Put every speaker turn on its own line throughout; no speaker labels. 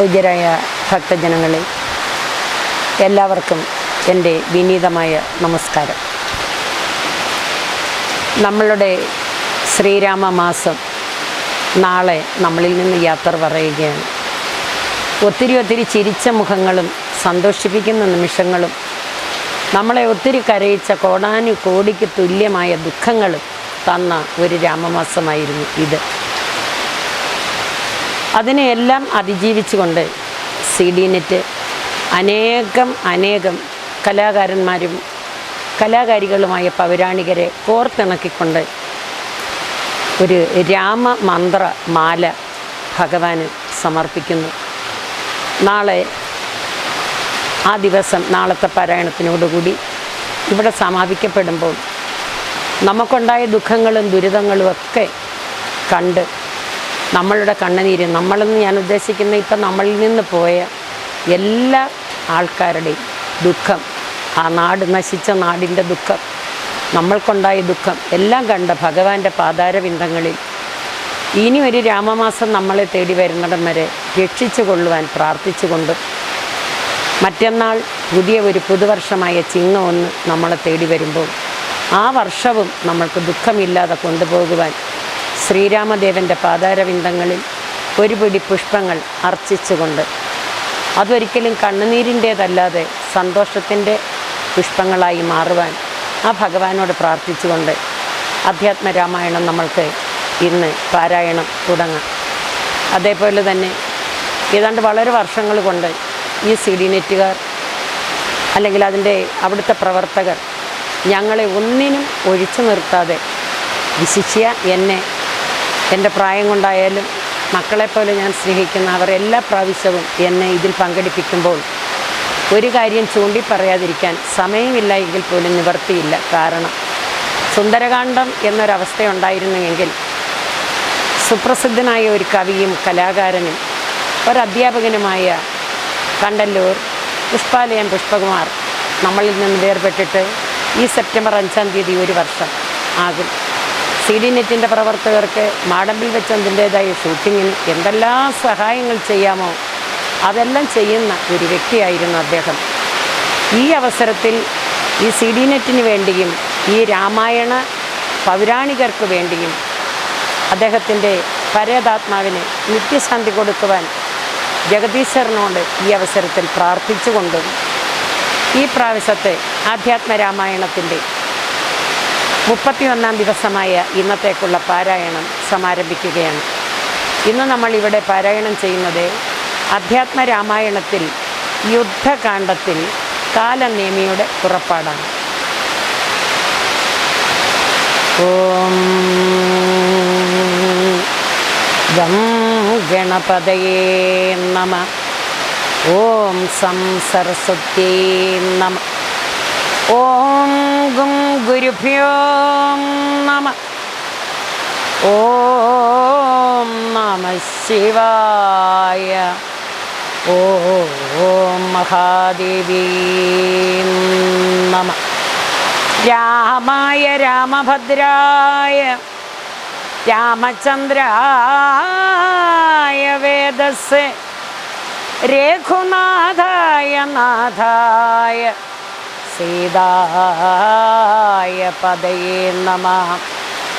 സംപൂജ്യരായ ഭക്തജനങ്ങളെ എല്ലാവർക്കും എന്റെ വിനീതമായ നമസ്കാരം. നമ്മളുടെ ശ്രീരാമ മാസം നാളെ നമ്മളിൽ നിന്ന് യാത്ര പറയുകയാണ്. ഒത്തിരി ഒത്തിരി ചിരിച്ച മുഖങ്ങളും സന്തോഷിപ്പിക്കുന്ന നിമിഷങ്ങളും നമ്മളെ ഒത്തിരി കരയിച്ച കോടാനു കോടിക്ക് തുല്യമായ ദുഃഖങ്ങളും തന്ന ഒരു രാമമാസമായിരുന്നു ഇത്. അതിനെയെല്ലാം അതിജീവിച്ചുകൊണ്ട് സി ഡി നെറ്റ് അനേകം അനേകം കലാകാരന്മാരും കലാകാരികളുമായ പൗരാണികരെ കോർത്തിണക്കിക്കൊണ്ട് ഒരു രാമമന്ത്ര മാല ഭഗവാന് സമർപ്പിക്കുന്നു. നാളെ ആ ദിവസം നാളത്തെ പാരായണത്തിനോടുകൂടി ഇവിടെ സമാപിക്കപ്പെടുമ്പോൾ നമുക്കുണ്ടായ ദുഃഖങ്ങളും ദുരിതങ്ങളും ഒക്കെ കണ്ട് നമ്മളുടെ കണ്ണുനീര്. നമ്മളെന്ന് ഞാൻ ഉദ്ദേശിക്കുന്ന ഇപ്പം നമ്മളിൽ നിന്ന് പോയ എല്ലാ ആൾക്കാരുടെയും ദുഃഖം ആ നാട് നശിച്ച നാടിന്റെ ദുഃഖം നമ്മൾക്കുണ്ടായ ദുഃഖം എല്ലാം കണ്ട ഭഗവാന്റെ പാതാരബിന്ദങ്ങളിൽ ഇനി ഒരു രാമമാസം നമ്മളെ തേടി വരുന്നിടം വരെ രക്ഷിച്ചു കൊള്ളുവാൻ പ്രാർത്ഥിച്ചുകൊണ്ട് മറ്റന്നാൾ പുതിയ ഒരു പുതുവർഷമായ ചിങ്ങ ഒന്ന് നമ്മളെ തേടി വരുമ്പോൾ ആ വർഷവും നമ്മൾക്ക് ദുഃഖമില്ലാതെ കൊണ്ടുപോകുവാൻ ശ്രീരാമദേവന്റെ പാതാരവിന്ദങ്ങളിൽ ഒരു പിടി പുഷ്പങ്ങൾ അർച്ചിച്ചുകൊണ്ട് അതൊരിക്കലും കണ്ണുനീരിന്റേതല്ലാതെ സന്തോഷത്തിന്റെ പുഷ്പങ്ങളായി മാറുവാൻ ആ ഭഗവാനോട് പ്രാർത്ഥിച്ചുകൊണ്ട് അധ്യാത്മ രാമായണം നമ്മൾക്ക് ഇന്ന് പാരായണം തുടങ്ങാം. അതേപോലെ തന്നെ ഏതാണ്ട് വളരെ വർഷങ്ങൾ കൊണ്ട് ഈ സി ഡി നെറ്റുകാർ അല്ലെങ്കിൽ അതിന്റെ അവിടുത്തെ പ്രവർത്തകർ ഞങ്ങളെ ഒന്നിനും ഒഴിച്ചു നിർത്താതെ വിശിഷ്യ എന്നെ എന്റെ പ്രായം കൊണ്ടായാലും മക്കളെപ്പോലെ ഞാൻ സ്നേഹിക്കുന്ന അവർ എല്ലാ പ്രാവശ്യവും എന്നെ ഇതിൽ പങ്കെടുപ്പിക്കുമ്പോൾ ഒരു കാര്യം ചൂണ്ടി പറയാതിരിക്കാൻ സമയമില്ല എങ്കിൽ പോലും നിവർത്തിയില്ല. കാരണം സുന്ദരകാന്ഡം എന്നൊരവസ്ഥയുണ്ടായിരുന്നുവെങ്കിൽ സുപ്രസിദ്ധനായ ഒരു കവിയും കലാകാരനും ഒരധ്യാപകനുമായ കണ്ടല്ലൂർ പുഷ്പാലയം പുഷ്പകുമാർ നമ്മളിൽ നിന്ന് വേർപെട്ടിട്ട് ഈ സെപ്റ്റംബർ അഞ്ചാം തീയതി ഒരു വർഷം ആകും. സി നെറ്റിന്റെ പ്രവർത്തകർക്ക് മാടമ്പിൽ വെച്ച് അതിന്റേതായ ഷൂട്ടിങ്ങിന് എന്തെല്ലാം സഹായങ്ങൾ ചെയ്യാമോ അതെല്ലാം ചെയ്യുന്ന ഒരു വ്യക്തിയായിരുന്നു അദ്ദേഹം. ഈ അവസരത്തിൽ ഈ സി നെറ്റിന് വേണ്ടിയും ഈ രാമായണ പൗരാണികർക്ക് വേണ്ടിയും അദ്ദേഹത്തിന്റെ പരേതാത്മാവിന് നിത്യശാന്തി കൊടുക്കുവാൻ ജഗദീശ്വരനോട് ഈ അവസരത്തിൽ പ്രാർത്ഥിച്ചുകൊണ്ടും ഈ പ്രാവശ്യത്തെ ആധ്യാത്മ രാമായണത്തിന്റെ മുപ്പത്തിയൊന്നാം ദിവസമായ ഇന്നത്തേക്കുള്ള പാരായണം സമാരംഭിക്കുകയാണ്. ഇന്ന് നമ്മൾ ഇവിടെ പാരായണം ചെയ്യുന്നത് അധ്യാത്മ രാമായണത്തിൽ യുദ്ധകാന്ഡത്തിൽ കാലനേമിയുടെ പുറപ്പാടാണ്. ഓം ഗം ഗണപതയേ നമ. ഓം സം സരസ്വത്യേ നമ. ഓം ഗും ഗുരുഭ്യോ നമ. ഓം നമ ശിവായ. ഓം മഹാദേവി നമ. രാമായ രാമഭദ്രായ രാമചന്ദ്രായ വേദസ് രഘുനാഥായ നാഥായ സീതായ പദയേ നമ.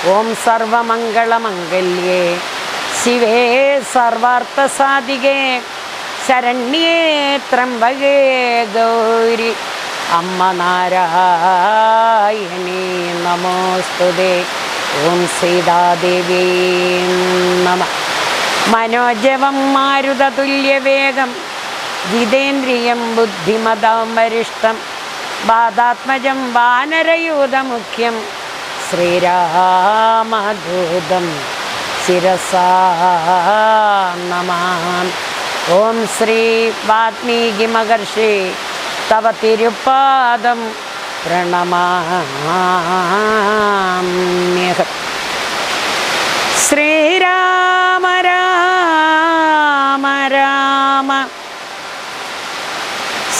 ഓം സർവമംഗളമംഗല്യേ. ശിവേ സർവാർത്ഥസാധികേ. ശരണ്യേ ത്രംബകേ ഗൗരി. അമ്മ നാരായണീ നമോസ്തുതേ. ഓം സീതാദേവീ നമ. മനോജവം മാരുതതുല്യവേഗം. ജിതേന്ദ്രിയം ബുദ്ധിമതാം വരിഷ്ടം ബാധാത്മജം വാനരയൂതമുഖ്യം ശ്രീരാമദൂതം ശിരസാ നമാം ഓം ശ്രീ വാത്മീകി മഹർഷി തവ തിരുപ്പാദം പ്രണമാമ്യഹം. ശ്രീരാമ രാമ രാമ.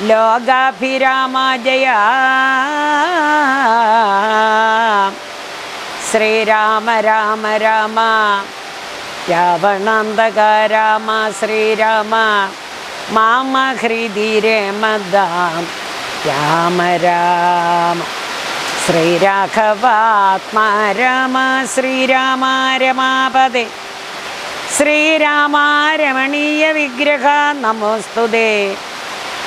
ലോകാഭിരാമ ജയ ശ്രീരാമ രാമ രാമ. രാവണാന്തക രാമ ശ്രീരാമ. മാമ ഹൃദിരേ മദാം. രാമ രാമ. ശ്രീരാഘവാത്മാ രാമ ശ്രീരാമ രമാപദേ ശ്രീരാമ രമണീയ വിഗ്രഹ നമോസ്തുതേ.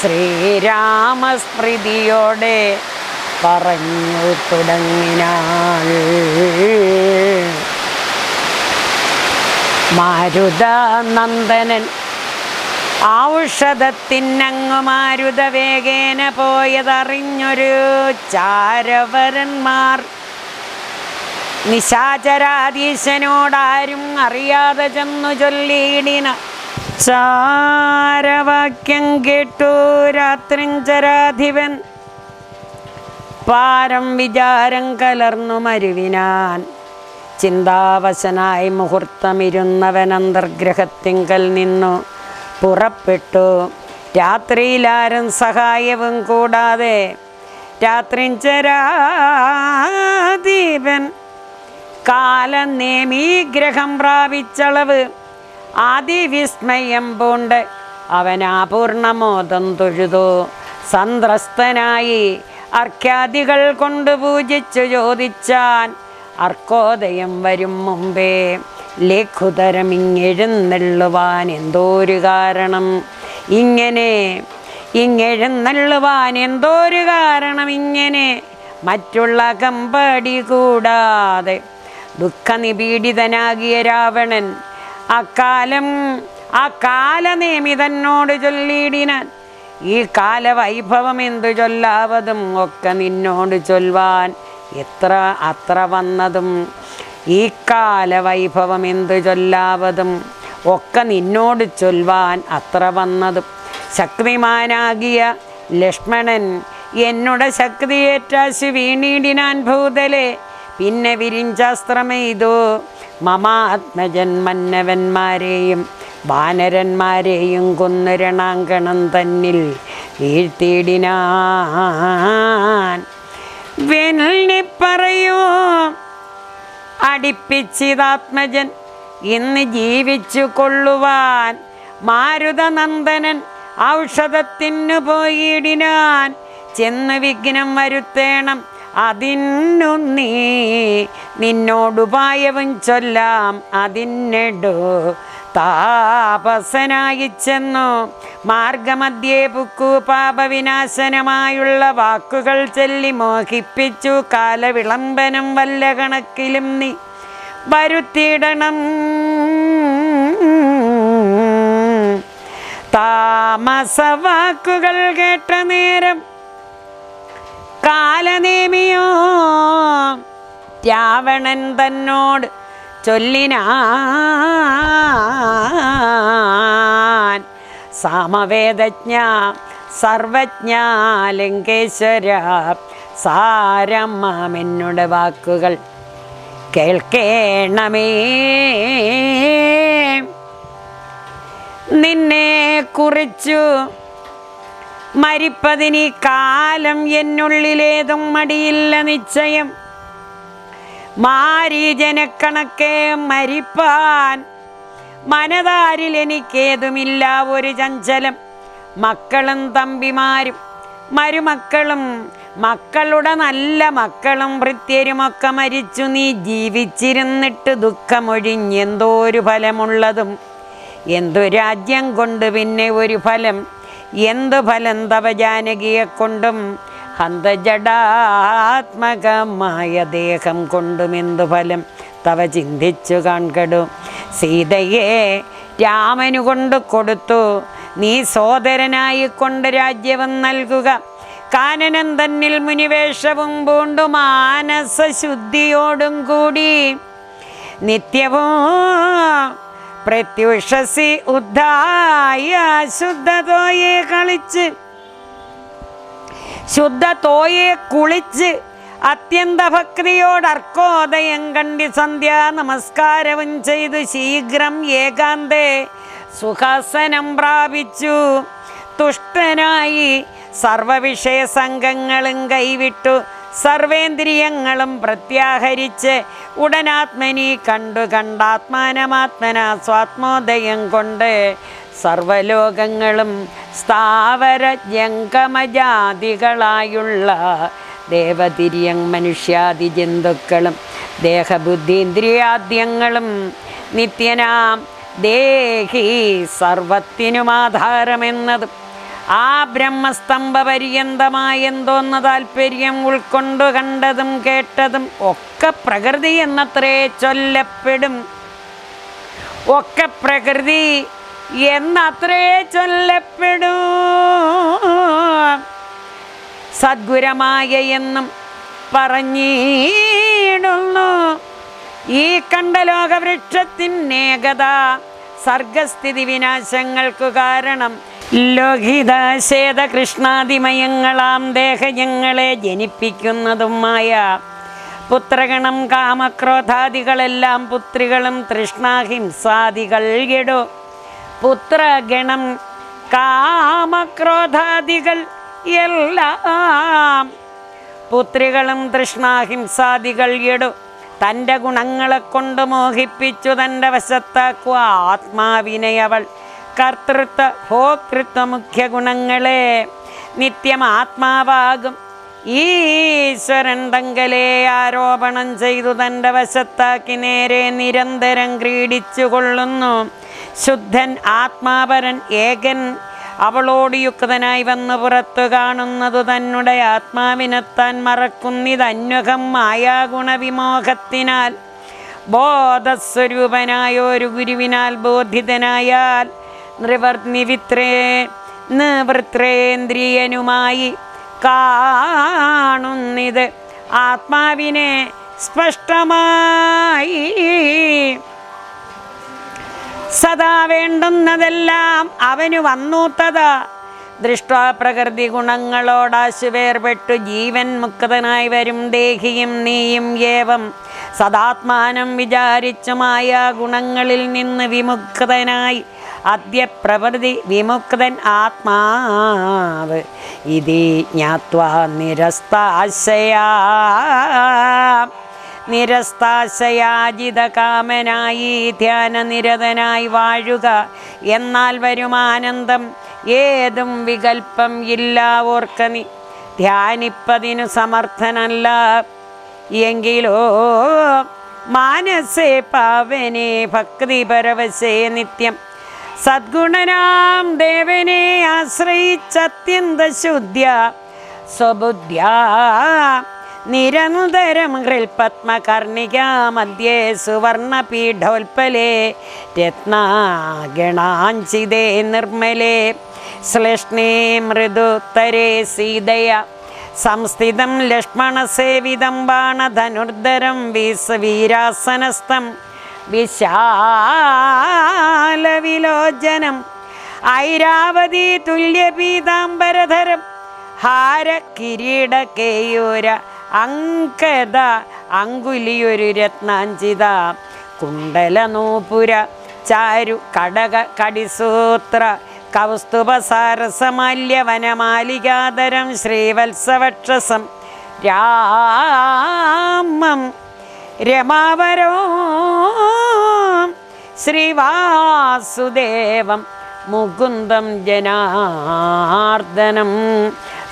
ശ്രീരാമസ്മൃതിയോടെ പറഞ്ഞു തുടങ്ങിനാൾ മാരുതനന്ദനൻ ഔഷധത്തിനങ്ങു മാരുത വേഗേന പോയതറിഞ്ഞൊരു ചാരവരന്മാർ. നിശാചരാധീശനോടാരും അറിയാതെ ചെന്നു ചൊല്ലിയിടിന ചാരവാക്യം കേട്ടു രാത്രിഞ്ചരാധിപൻ പാരം വിചാരം കലർന്നു മരുവിനാൻ. ചിന്താവശനായി മുഹൂർത്തമിരുന്നവൻ അന്തർഗ്രഹത്തിങ്കൽ നിന്നു പുറപ്പെട്ടു. രാത്രിയിലാരും സഹായവും കൂടാതെ രാത്രിഞ്ചരാധീപൻ കാലനേമീ ഗ്രഹം പ്രാപിച്ചളവ് അതിവിസ്മയം പൂണ്ട് അവൻ ആപൂർണമോദം തൊഴുതു. സന്ത്രസ്തനായി അർഖ്യാദികൾ കൊണ്ട് പൂജിച്ചു ചോദിച്ചാൻ അർക്കോദയം വരും മുമ്പേ ലഘുതരം ഇങ്ങെഴുന്നള്ളുവാൻ എന്തോരു കാരണം? ഇങ്ങനെ ഇങ്ങെഴുന്നള്ളുവാൻ എന്തോരു കാരണം ഇങ്ങനെ? മറ്റുള്ള കമ്പടി കൂടാതെ ദുഃഖനിപീഡിതനാകിയ രാവണൻ അക്കാലം ആ കാലനേമിതന്നോട് ചൊല്ലിയിടിനാൻ. ഈ കാലവൈഭവം എന്തു ചൊല്ലാവതും ഒക്കെ നിന്നോട് ചൊല്ലുവാൻ എത്ര അത്ര വന്നതും. ഈ കാലവൈഭവം എന്തു ചൊല്ലാവതും ഒക്കെ നിന്നോട് ചൊല്ലുവാൻ അത്ര വന്നതും. ശക്തിമാനാകിയ ലക്ഷ്മണൻ എന്നോട് ശക്തിയേറ്റാശു വീണീടിനാൻ ഭൂതലെ പിന്നെ വിരിഞ്ചാസ്ത്രമെയ്തു. മമാത്മജൻ മന്നവന്മാരെയും വാനരന്മാരെയും കൊന്നുരണാങ്കണം തന്നിൽ വീഴ്ത്തിയിടിനാൻ. പറയൂ? അടിപ്പിച്ചിതാത്മജൻ ഇന്ന് ജീവിച്ചു കൊള്ളുവാൻ. മാരുതനന്ദനൻ ഔഷധത്തിനു പോയിടിനാൻ. ചെന്ന് വിഘ്നം വരുത്തേണം അതിനു നീ നിന്നോടുപായവും ചൊല്ലാം അതിനെടു താപസനായി ചെന്നു. മാർഗമധ്യേ പുക്കു പാപവിനാശനമായുള്ള വാക്കുകൾ ചൊല്ലി മോഹിപ്പിച്ചു. കാലവിളംബനം വല്ല കണക്കിലും നീ വരുത്തിയിടണം. താമസവാക്കുകൾ കേട്ട നേരം കാലനേമിയോ? രാവണൻ തന്നോട് ചൊല്ലിനാൻ. സാമവേദജ്ഞ സർവജ്ഞ ലിംഗേശ്വര സാരമ്മാം എന്നോട് വാക്കുകൾ കേൾക്കേണമേ. നിന്നെ കുറിച്ചു മരിപ്പതിനി കാലം എന്നുള്ളിലേതും മടിയില്ല നിശ്ചയം. മാരീജനക്കണക്കെ മരിപ്പാൻ മനതാരിൽ എനിക്കേതുമില്ല ഒരു ചഞ്ചലം. മക്കളും തമ്പിമാരും മരുമക്കളും മക്കളുടെ നല്ല മക്കളും ഭൃത്യരുമൊക്കെ മരിച്ചു. നീ ജീവിച്ചിരുന്നിട്ട് ദുഃഖമൊഴിഞ്ഞെന്തോ ഒരു ഫലമുള്ളതും. എന്തു രാജ്യം കൊണ്ട് പിന്നെ ഒരു ഫലം? എന്തു ഫലം തവ ജാനകിയെ കൊണ്ടും ഹന്തജടാത്മകമായ ദേഹം കൊണ്ടും എന്തു ഫലം തവ ചിന്തിച്ചു കാൺകടു. സീതയെ രാമനു കൊണ്ട് കൊടുത്തു. നീ സോദരനായി കൊണ്ട് രാജ്യവും നൽകുക. കാനനം തന്നിൽ മുനിവേഷവും പൂണ്ടു മാനസശുദ്ധിയോടും കൂടി. നിത്യവും പ്രത്യുഷസി ഉദ്ധായ ശുദ്ധതോയെ കളിച്ച് ശുദ്ധതോയെ കുളിച്ച് അത്യന്തഭക്തിയോടർക്കോദയം കണ്ടി സന്ധ്യാ നമസ്കാരവും ചെയ്ത് ശീഘ്രം ഏകാന്തേ സുഹസനം പ്രാപിച്ചു. തുഷ്ടനായി സർവവിഷയ സംഘങ്ങളും കൈവിട്ടു. സർവേന്ദ്രിയങ്ങളും പ്രത്യാഹരിച്ച് ഉടനാത്മനി കണ്ടു കണ്ടാത്മാനമാത്മന സ്വാത്മോദയം കൊണ്ട് സർവലോകങ്ങളും സ്ഥാവരജങ്കമജാതികളായുള്ള ദേവതിര്യങ് ദേവതിരിയം മനുഷ്യാദി ജന്തുക്കളും ദേഹബുദ്ധീന്ദ്രിയാദ്യങ്ങളും നിത്യനാം ദേഹി സർവത്തിനുമാധാരമെന്നതും ആ ബ്രഹ്മസ്തംഭ പര്യന്തമായ എന്തോന്ന താല്പര്യം ഉൾക്കൊണ്ടു കണ്ടതും കേട്ടതും ഒക്കെ പ്രകൃതി എന്നത്രേ ചൊല്ലപ്പെടും. ഒക്കെ പ്രകൃതി എന്നത്രേ ചൊല്ലപ്പെടൂ. സദ്ഗുരമായ എന്നും പറഞ്ഞിടുന്നു. ഈ കണ്ട ലോകവൃക്ഷത്തിനേകത സർഗസ്ഥിതി വിനാശങ്ങൾക്കു കാരണം ലോഹിത ശേത കൃഷ്ണാതിമയങ്ങളാം ദേഹജങ്ങളെ ജനിപ്പിക്കുന്നതുമായ പുത്രഗണം കാമക്രോധാദികളെല്ലാം പുത്രികളും തൃഷ്ണാഹിംസാദികൾ എടു. പുത്രഗണം കാമക്രോധാദികൾ എല്ലാം പുത്രികളും തൃഷ്ണാഹിംസാദികൾ എടു. തന്റെ ഗുണങ്ങളെ കൊണ്ട് മോഹിപ്പിച്ചു തന്റെ വശത്താക്കുക ആത്മാവിനെ അവൾ. കർത്തൃത്വ ഭോക്തൃത്വ മുഖ്യ ഗുണങ്ങളെ നിത്യം ആത്മാവാകും ഈശ്വരൻ തങ്കലെ ആരോപണം ചെയ്തു തന്റെ വശത്താക്കി നേരെ നിരന്തരം ക്രീഡിച്ചു കൊള്ളുന്നു ശുദ്ധൻ ആത്മാപരൻ ഏകൻ അവളോട് യുക്തനായി വന്ന് പുറത്തു കാണുന്നതു തന്നെ ആത്മാവിനെ താൻ മറക്കുന്നിതന്വകം മായാഗുണവിമോഹത്തിനാൽ ബോധസ്വരൂപനായ ഒരു ഗുരുവിനാൽ ബോധിതനായാൽ നൃവർനിവിത്രേ നിവൃത്രേന്ദ്രിയനുമായി കാണുന്നിത് ആത്മാവിനെ സ്പഷ്ടമായി സദാ വേണ്ടുന്നതെല്ലാം അവന് വന്നൂത്തത. ദൃഷ്ട പ്രകൃതി ഗുണങ്ങളോടാശു വേർപെട്ടു ജീവൻ മുക്തനായി വരും ദേഹിയും നീയും ഏവം. സദാത്മാനം വിചാരിച്ചുമായ ഗുണങ്ങളിൽ നിന്ന് വിമുക്തനായി അദ്യ പ്രവൃതി വിമുക്തൻ ആത്മാവ്. ഇതി ജ്ഞാത്വാ നിരസ്താശയാ. നിരസ്താശയാജിത കാമനായി ധ്യാനനിരതനായി വാഴുക എന്നാൽ വരും ആനന്ദം ഏതും വികൽപ്പം ഇല്ല ഓർക്ക നീ ധ്യാനിപ്പതിനു സമർത്ഥനല്ല. എങ്കിലോ മാനസേ പാവനെ ഭക്തി പരവശേ നിത്യം സദ്ഗുണനാം ദേവനെ ആശ്രയിച്ചത്യന്ത ശുദ്ധ്യ സ്വബുദ്ധ്യാ. നിരന്തരം ഹൃൽപത്മകർണികാമധ്യേ സുവർണപീഠോൽപ്പലേ രത്നാഗണാഞ്ചിതേ നിർമ്മലേ. ശ്ലേഷ്ണേ മൃദുത്തരേ സീതയ. സംസ്ഥിതം ലക്ഷ്മണസേവിതം ബാണധനുർധരം വീസ വീരാസനസ്ഥം വിശാലവിലോചനം. ഐരാവതി തുല്യ പീതാംബരധരം. ഹാര കിരീട കേയൂര അങ്കത അങ്കുലിയൊരു രത്നാഞ്ചിത കുണ്ടല നൂപുര ചാരു കടക കടിസൂത്ര. കൗസ്തുഭ സാരസമാല്യ വനമാലികാതരം ശ്രീവത്സവക്ഷസം. രാമം രമാവരോ ശ്രീവാസുദേവം മുകുന്ദം ജനാർദ്ദനം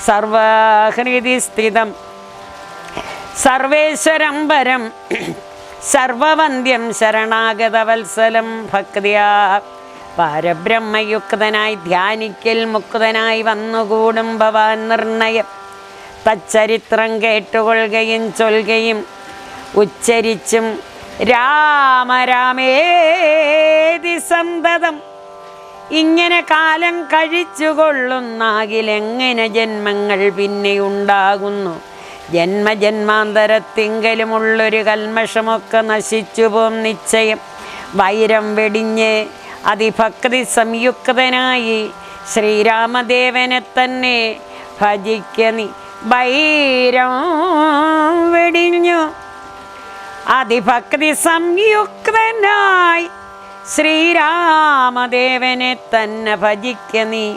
സർവഹൃതി സ്ഥിതം സർവേശ്വരം പരം സർവവന്ധ്യം ശരണാഗതവത്സലം ഭക്തിയാ. പരബ്രഹ്മയുക്തനായി ധ്യാനിക്കൽ മുക്തനായി വന്നുകൂടും ഭവാൻ നിർണയം. തച്ചരിത്രം കേട്ടുകൊള്ളുകയും ചൊൽകയും ഉച്ചരിച്ചും രാമരാമേതി സന്തതം. ഇങ്ങനെ കാലം കഴിച്ചുകൊള്ളുന്നാകിലെങ്ങനെ ജന്മങ്ങൾ പിന്നെയുണ്ടാകുന്നു ജന്മജന്മാന്തരത്തിങ്കലുമുള്ളൊരു കൽമഷമൊക്കെ നശിച്ചു പോം നിശ്ചയം. വൈരം വെടിഞ്ഞ് അതിഭക്തി സംയുക്തനായി ശ്രീരാമദേവനെ തന്നെ ഭജിക്കനി. വൈരം വെടിഞ്ഞു അതിഭക്തി സംയുക്തനായി ശ്രീരാമദേവനെ തന്നെ ഭജിക്ക നീ.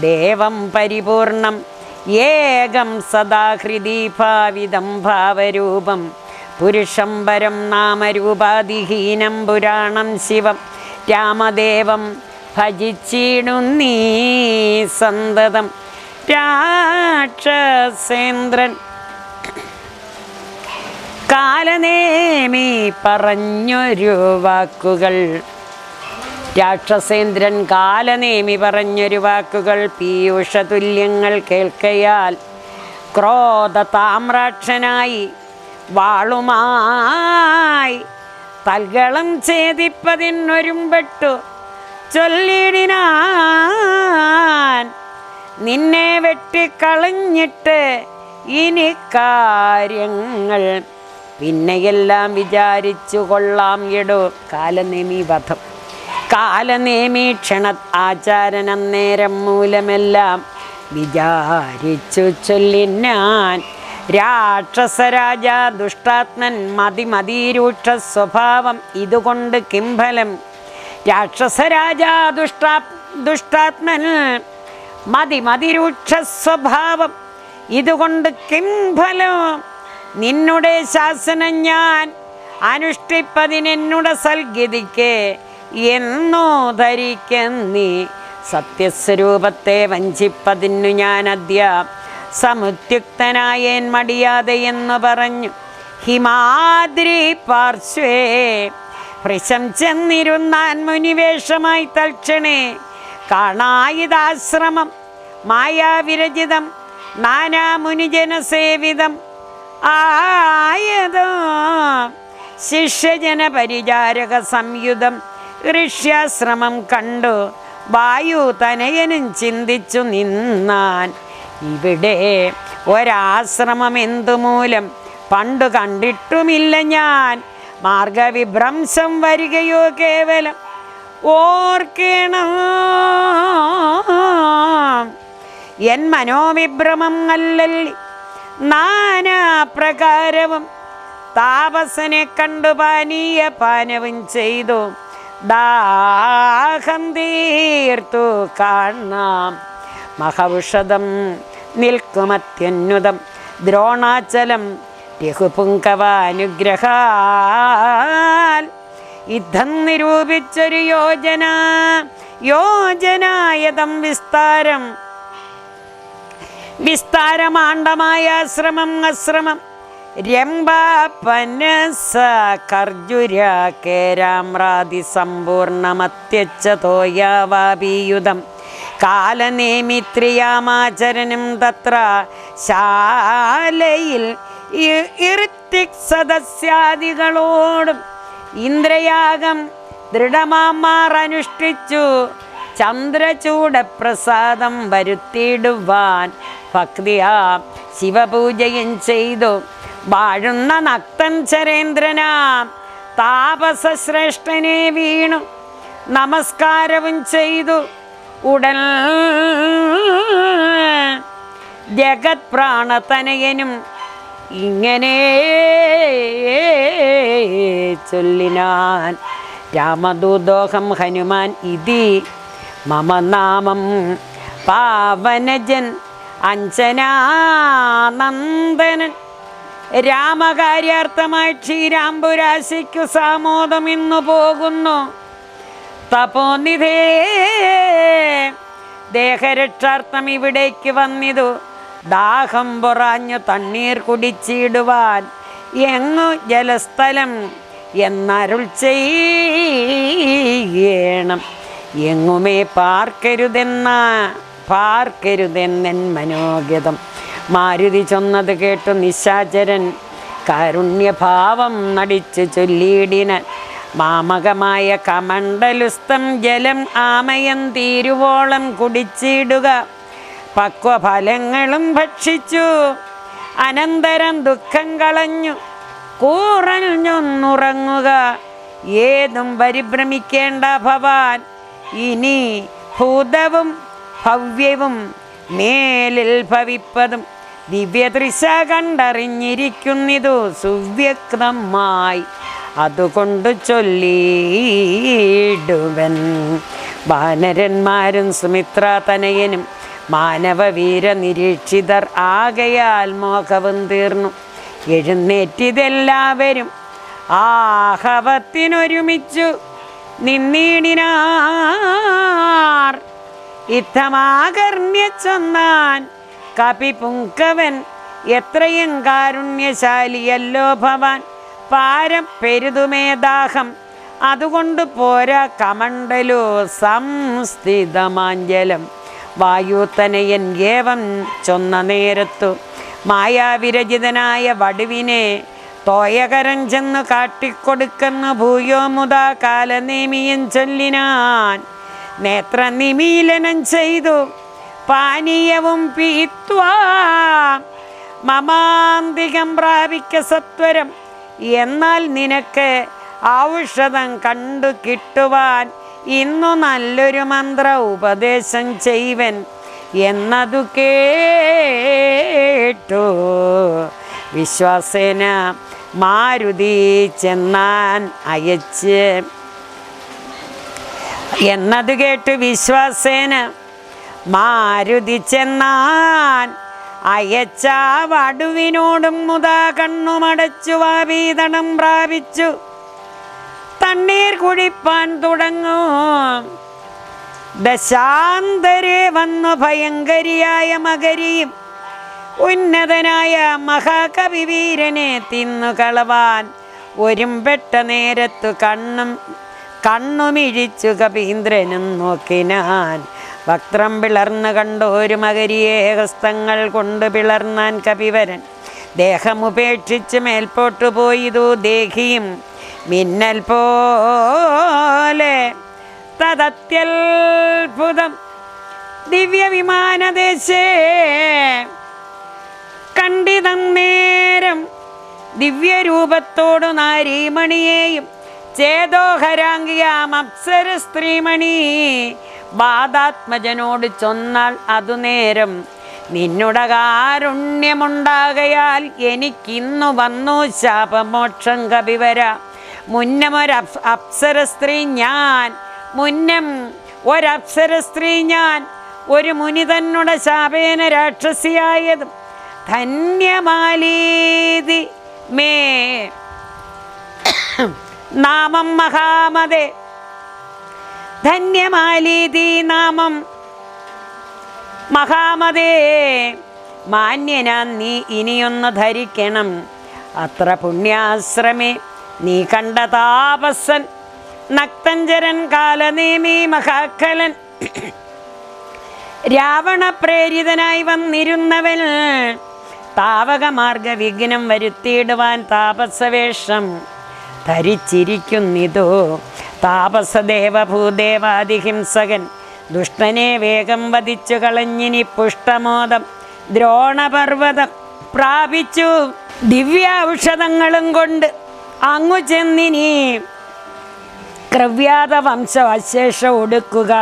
ദേവം പരിപൂർണം ഏകം സദാഹൃദി ഭാവിതം ഭാവരൂപം. പുരുഷം പരം നാമരൂപാതിഹീനം പുരാണം ശിവം. രാമദേവം ഭജിച്ചീണു നീ സന്തതം. രാക്ഷസേന്ദ്രൻ കാലനേമി പറഞ്ഞൊരു വാക്കുകൾ. രാക്ഷസേന്ദ്രൻ കാലനേമി പറഞ്ഞൊരു വാക്കുകൾ. പീയൂഷ തുല്യങ്ങൾ കേൾക്കയാൽ ക്രോധ താമ്രാക്ഷനായി വാളുമായി തൽകളം ഛേദിപ്പതിനൊരുമ്പെട്ടു. ചൊല്ലിടിനാൻ നിന്നെ വെട്ടിക്കളഞ്ഞിട്ട് ഇനി കാര്യങ്ങൾ പിന്നെയെല്ലാം വിചാരിച്ചു കൊള്ളാം ഇടു കാലനേമി വധം. കാലനേമി ക്ഷണ ആചാരനം നേരം മൂലമെല്ലാം വിചാരിച്ചു ചൊല്ലിനാൻ രാക്ഷസരാജ ദുഷ്ടാത്മൻ മതി മതിരൂക്ഷ സ്വഭാവം ഇതുകൊണ്ട് കിംഫലം രാക്ഷസരാജ ദുഷ്ടാ ദുഷ്ടാത്മൻ മതി മതിരൂക്ഷ സ്വഭാവം ഇതുകൊണ്ട് കിംഫലം നിന്നുടെ ശാസനം ഞാൻ അനുഷ്ഠിപ്പതിനെന്നുടെ സൽഗതിക്ക് എന്നോ ധരിക്കുന്നീ സത്യസ്വരൂപത്തെ വഞ്ചിപ്പതിനു ഞാൻ അദ്യ സമുദ്യുക്തനായേൻ മടിയാതെ എന്ന് പറഞ്ഞു. ഹിമാദ്രി പാർശ്വേ ഭൃശം ചെന്നിരുന്നാൻ മുനിവേഷമായി തൽക്ഷണേ കാണായിതാശ്രമം മായാവിരചിതം നാനാമുനിജനസേവിതം ആയതോ. ശിഷ്യജന പരിചാരക സംയുതം ഋഷ്യാശ്രമം കണ്ടു. വായു തനയനും ചിന്തിച്ചു നിന്നാൻ. ഇവിടെ ഒരാശ്രമം എന്തുമൂലം പണ്ടു കണ്ടിട്ടുമില്ല ഞാൻ. മാർഗവിഭ്രംശം വരികയോ കേവലം ഓർക്കണം. എൻ മനോവിഭ്രമം അല്ലല്ലി. നാനാപ്രകാരവും താപസനെ കണ്ടു പാനീയ പാനവും ചെയ്തു. ദാഹം തീർത്തു കാണാം. മഹൌഷധം നിൽക്കുമത്യന്യുതം ദ്രോണാചലം രഘുപുങ്കവാനുഗ്രഹാൽ യുദ്ധം നിരൂപിച്ചൊരു യോജന. യോജനായതം വിസ്താരം. വിസ്താരമാണ്ടമായ ശ്രമം അശ്രമം രംഭാപനസ കർജുര കേരാമ്രാതി സമ്പൂർണമത്യച്ച തോയാവാപീയുധം കാലനേമിത്രിയാമാചരണം തത്ര ശാലയിൽ ഇർത്തിക് സദസ്യാദികളോടും ഇന്ദ്രയാഗം ദൃഢമാമാർ ചന്ദ്രചൂടപ്രസാദം വരുത്തിയിടുവാൻ ഭക്തിയാ ശിവപൂജയും ചെയ്തു. വാഴുന്ന നക്തൻ ചരേന്ദ്രനാം താപസശ്രേഷ്ഠനെ വീണു. നമസ്കാരവും ചെയ്തു. ഉടൻ ജഗത് പ്രാണതനയനും ഇങ്ങനെ ചൊല്ലിനാൻ. രാമദൂതോഹം ഹനുമാൻ ഇതി മമ നാമം പാവനജൻ അഞ്ജനാനന്ദനൻ രാമകാര്യാർത്ഥമായി ക്ഷീരാംബുരാശിക്കു സാമോദം ഇന്നു പോകുന്നു. തപോനിധേ ദേഹരക്ഷാർത്ഥം ഇവിടേക്ക് വന്നിതു. ദാഹം പൊറാഞ്ഞു തണ്ണീർ കുടിച്ചിടുവാൻ എങ്ങു ജലസ്ഥലം എന്നരുൾ ചെയ്യണം. എങ്ങുമേ പാർക്കരുതെന്ന പാർക്കരുതെന്നൻ മനോഗതം. മാരുതി ചൊന്നത് കേട്ടു നിശാചരൻ കാരുണ്യഭാവം നടിച്ചു ചൊല്ലിയിടിനൻ. മാമകമായ കമണ്ടലുസ്തം ജലം ആമയം തീരുവോളം കുടിച്ചിടുക. പക്വഫലങ്ങളും ഭക്ഷിച്ചു. അനന്തരം ദുഃഖം കളഞ്ഞു. കൂറഞ്ഞൊന്നുറങ്ങുക ഏതും പരിഭ്രമിക്കേണ്ട ഭവാൻ. ഇനി ഭൂതവും ഭവ്യവും മേലിൽ ഭവിപ്പതും ദിവ്യദൃശ കണ്ടറിഞ്ഞിരിക്കുന്നിതു സുവ്യക്തമായി. അതുകൊണ്ട് ചൊല്ലിയിടുവൻ. വാനരന്മാരും സുമിത്ര തനയനും മാനവവീര നിരീക്ഷിതർ ആകയാൽ മോഹവും തീർന്നു. എഴുന്നേറ്റിതെല്ലാവരും ആഹവത്തിനൊരുമിച്ചു നിന്നീടിനാർ ഇത്തമാകർണ്യ ചൊന്നാൻ. കപിപുങ്കവൻ എത്രയും കാരുണ്യശാലിയല്ലോ ഭവാൻ. പാരം പെരുതുമേദാഹം അതുകൊണ്ട് പോരാ കമണ്ടലോ സംസ്ഥിതമാഞ്ജലം. വായുത്തനയൻ ഏവം ചൊന്ന നേരത്തു മായാവിരചിതനായ വടുവിനെ തോയകരം ചെന്ന് കാട്ടിക്കൊടുക്കുന്ന ഭൂയോ മുതാ കാലനേമിയൻ ചൊല്ലിനാൻ. നേത്രനിമീലനം ചെയ്തു. പാനീയവും പീത്വാ മമാന്തികം പ്രാപിക്ക സത്വരം. എന്നാൽ നിനക്ക് ഔഷധം കണ്ടു കിട്ടുവാൻ ഇന്നു നല്ലൊരു മന്ത്ര ഉപദേശം ചെയ്വൻ എന്നതു കേട്ടു. വിശ്വാസേന മാരുതി ചെന്നാൻ അയച്ച് എന്നത് കേട്ട് വിശ്വാസേന. മാരുതി ചെന്നാൻ അയച്ച വടുവിനോടും മുതാ കണ്ണുമടച്ചു വാവീതണം പ്രാപിച്ചു. തണ്ണീർ കുടിപ്പാൻ തുടങ്ങും. ദശാന്തരെ വന്നു ഭയങ്കരിയായ മകരിയും. ഉന്നതനായ മഹാകവിവീരനെ തിന്നു കളവാൻ ഒരുമ്പെട്ട നേരത്തു കണ്ണും കണ്ണുമിഴിച്ചു കപീന്ദ്രനും നോക്കിനാൻ. വക്രം പിളർന്നു കണ്ടോരു മകരിയെ ഹസ്തങ്ങൾ കൊണ്ട് പിളർന്നാൻ കപിവരൻ. ദേഹമുപേക്ഷിച്ച് മേൽപോട്ടു പോയിതു ദേഹിയും. മിന്നൽ പോലെ തദത്യത്ഭുതം. ദിവ്യവിമാനദേശേ കണ്ടിതന്നേരം ദിവ്യരൂപത്തോടു നാരീമണിയെയും ചേതോഹരാംഗിയാം അപ്സര സ്ത്രീമണി. ബാധാത്മജനോട് ചൊന്നാൽ അതു നേരം. നിന്നുടെ കാരുണ്യമുണ്ടാകയാൽ എനിക്കിന്നു വന്നു ശാപമോക്ഷം കവിവര മുന്നമൊരു അപ്സ- അപ്സര സ്ത്രീ ഞാൻ. മുന്നം ഒരപ്സര സ്ത്രീ ഞാൻ. ഒരു മുനി തന്നുടെ ശാപേന രാക്ഷസിയായതും. ധന്യമാലീതി മേ. നാമം മഹാമതേ. ധന്യമാലീതി നാമം. മഹാമതേ മാന്യനാ നീ ഇനിയൊന്ന് ധരിക്കണം. അത്ര പുണ്യാശ്രമേ നീ കണ്ട താപസൻ. നക്തഞ്ചരൻ കാലനേമി മഹാക്കലൻ രാവണ പ്രേരിതനായി വന്നിരുന്നവൻ. താവകമാർഗ വിഘ്നം വരുത്തിയിടുവാൻ താപസവേഷം. ധരിച്ചിരിക്കുന്നിതോ. താപസദേവ ഭൂദേവാദിഹിംസകൻ ദുഷ്ടനെ വേഗം വധിച്ചു കളഞ്ഞിനി പുഷ്ടമോദം ദ്രോണപർവതം പ്രാപിച്ചു. ദിവ്യ ഔഷധങ്ങളും കൊണ്ട് അങ്ങു ചെന്നിനി. ക്രവ്യാത വംശവശേഷം ഒടുക്കുക.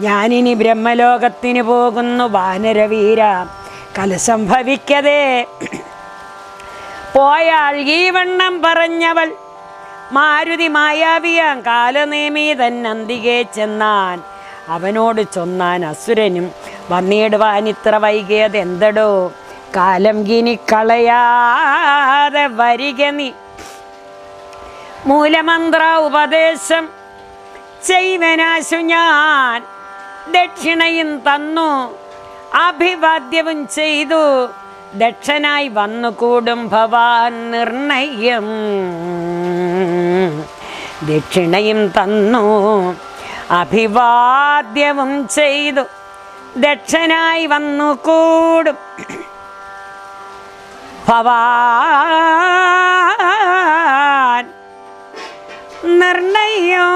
ഞാനിനി ബ്രഹ്മലോകത്തിന് പോകുന്നു വാനരവീര. കലശം ഭവിക്കതേ പോയാൾ ഈ വണ്ണം പറഞ്ഞവൾ മാരുതി മായാവിയാം കാലനേമി തന്നന്തികെ ചെന്നാൻ. അവനോട് ചൊന്നാൻ അസുരനും വന്നിടുവാൻ ഇത്ര വൈകിയത് എന്തടോ? കാലം ഗിനി കളയാതെ വരിക നീ. മൂലമന്ത്ര ഉപദേശം ചെയ്വനാശു ഞാൻ. ദക്ഷിണയും തന്നു അഭിവാദ്യവും ചെയ്തു. ദക്ഷനായി വന്നുകൂടും ഭവാൻ നിർണയം. ദക്ഷിണയും തന്നു. അഭിവാദ്യവും ചെയ്തു. ദക്ഷനായി വന്നു കൂടും ഭവാൻ നിർണയോ.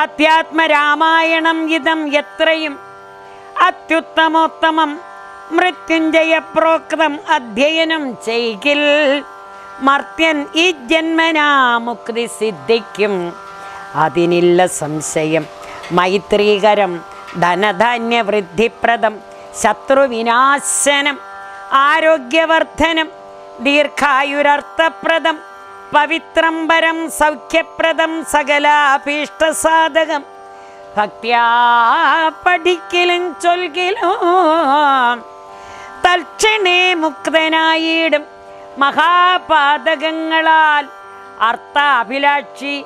അധ്യാത്മരാമായണം ഇതം എത്രയും അത്യുത്തമോത്തമം. മൃത്യുഞ്ജയ പ്രോക്തം അധ്യയനം ചെയ്കിൽ. മർത്യൻ ഈ ജന്മനാ മുക്തി സിദ്ധിക്കും. അതിനില്ല സംശയം. മൈത്രീകരം ധനധാന്യ വൃദ്ധിപ്രദം ശത്രുവിനാശനം ആരോഗ്യവർദ്ധനം ദീർഘായുരർത്ഥപ്രദം പവിത്രം പരം സൗഖ്യപ്രദം സകലാഭീഷ്ടസാധകം. ഭക്ത്യാ പഠിക്കലും ചൊൽകിലും തൽക്ഷണേ മുക്തനായിടും മഹാപാതകങ്ങളാൽ. അർത്ഥാഭിലാഷി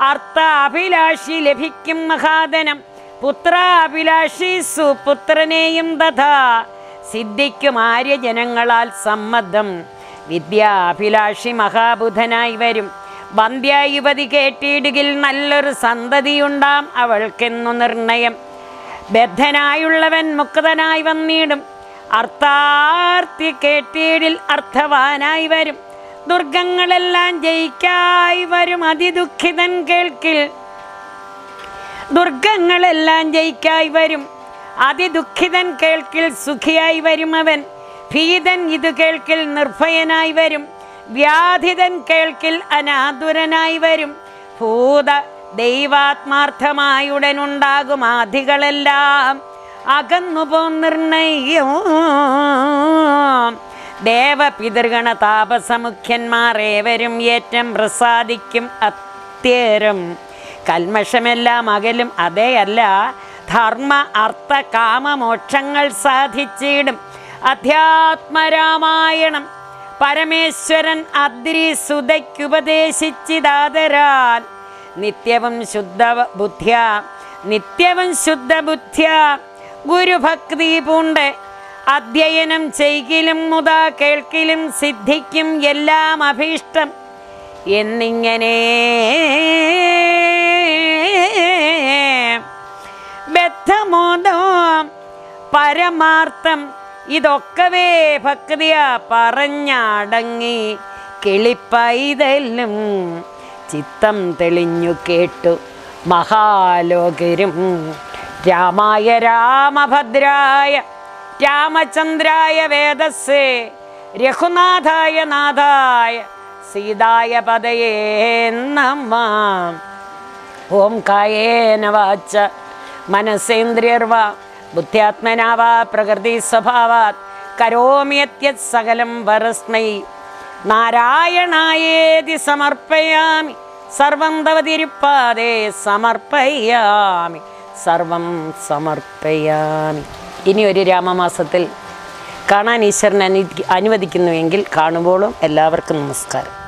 അർത്ഥാഭിലാഷി ലഭിക്കും മഹാധനം. പുത്രാഭിലാഷി സുപുത്രനെയും തഥാ. സിദ്ധിക്കും ആര്യജനങ്ങളാൽ സമ്മതം. വിദ്യാഭിലാഷി മഹാബുധനായി വരും. വന്ധ്യ യുവതി കേട്ടിടുകിൽ നല്ലൊരു സന്തതിയുണ്ടാം അവൾക്കെന്നു നിർണയം. ബദ്ധനായുള്ളവൻ മുക്തനായി വന്നിടും. അർത്ഥാർത്ഥി കേട്ടീടിൽ അർത്ഥവാനായി വരും. ദുർഗങ്ങളെല്ലാം ജയിക്കായി വരും അതിദുഃഖിതൻ കേൾക്കിൽ. ദുർഗങ്ങളെല്ലാം ജയിക്കായി വരും അതിദുഃഖിതൻ കേൾക്കിൽ സുഖിയായി വരും അവൻ. ഭീതൻ ഇത് കേൾക്കിൽ നിർഭയനായി വരും. വ്യാധിതൻ കേൾക്കിൽ അനാതുരനായി വരും. ഭൂത ദൈവാത്മാർത്ഥമായുടനുണ്ടാകും ആധികളെല്ലാം അകന്നുപോ നിർണയം ദേവപിതൃഗണ താപസമുഖ്യന്മാർ ഏവരും ഏറ്റം പ്രസാദിക്കും അത്യേരും. കൽമഷമെല്ലാം അകലും അതേയല്ല ധർമ്മ അർത്ഥ കാമമോക്ഷങ്ങൾ സാധിച്ചിടും. അധ്യാത്മരാമായണം പരമേശ്വരൻ അദ്രി സുതയ്ക്കുപദേശിച്ചിതാതരാൽ നിത്യവും ശുദ്ധ ബുദ്ധ്യ നിത്യവും ശുദ്ധ ബുദ്ധ്യ ഗുരുഭക്തി പൂണ്ട്. അധ്യയനം ചെയ്കിലും മുതാ കേൾക്കിലും സിദ്ധിക്കും എല്ലാം അഭീഷ്ടം. എന്നിങ്ങനെ ബദ്ധമോദം പരമാർത്ഥം ഇതൊക്കവേ ഭക്തിയാ പറഞ്ഞടങ്ങി കിളിപ്പൈതലും ചിത്തം തെളിഞ്ഞു കേട്ടു മഹാലോകരും. രാമായ രാമഭദ്രായ രാമചന്ദ്രായ വേദസ്സേ രഘുനാഥായ നാഥായ സീതായ പദയേ നമ. ഓം കായേന വാച്ച മനസേന്ദ്രിയർവ ബുദ്ധ്യാത്മനാവ പ്രകൃതി സ്വഭാവാത് കരോമ്യത്യത് സകലം വരസ്മൈ. നാരായണായേതി സമർപ്പയാമി സർവം തവ തിരുപ്പാതേ സമർപ്പയാമി. സർവം സമർപ്പയാമി. ഇനി ഒരു രാമമാസത്തിൽ കാണാൻ ഈശ്വരൻ അനു അനുവദിക്കുന്നുവെങ്കിൽ കാണുമ്പോഴും എല്ലാവർക്കും നമസ്കാരം.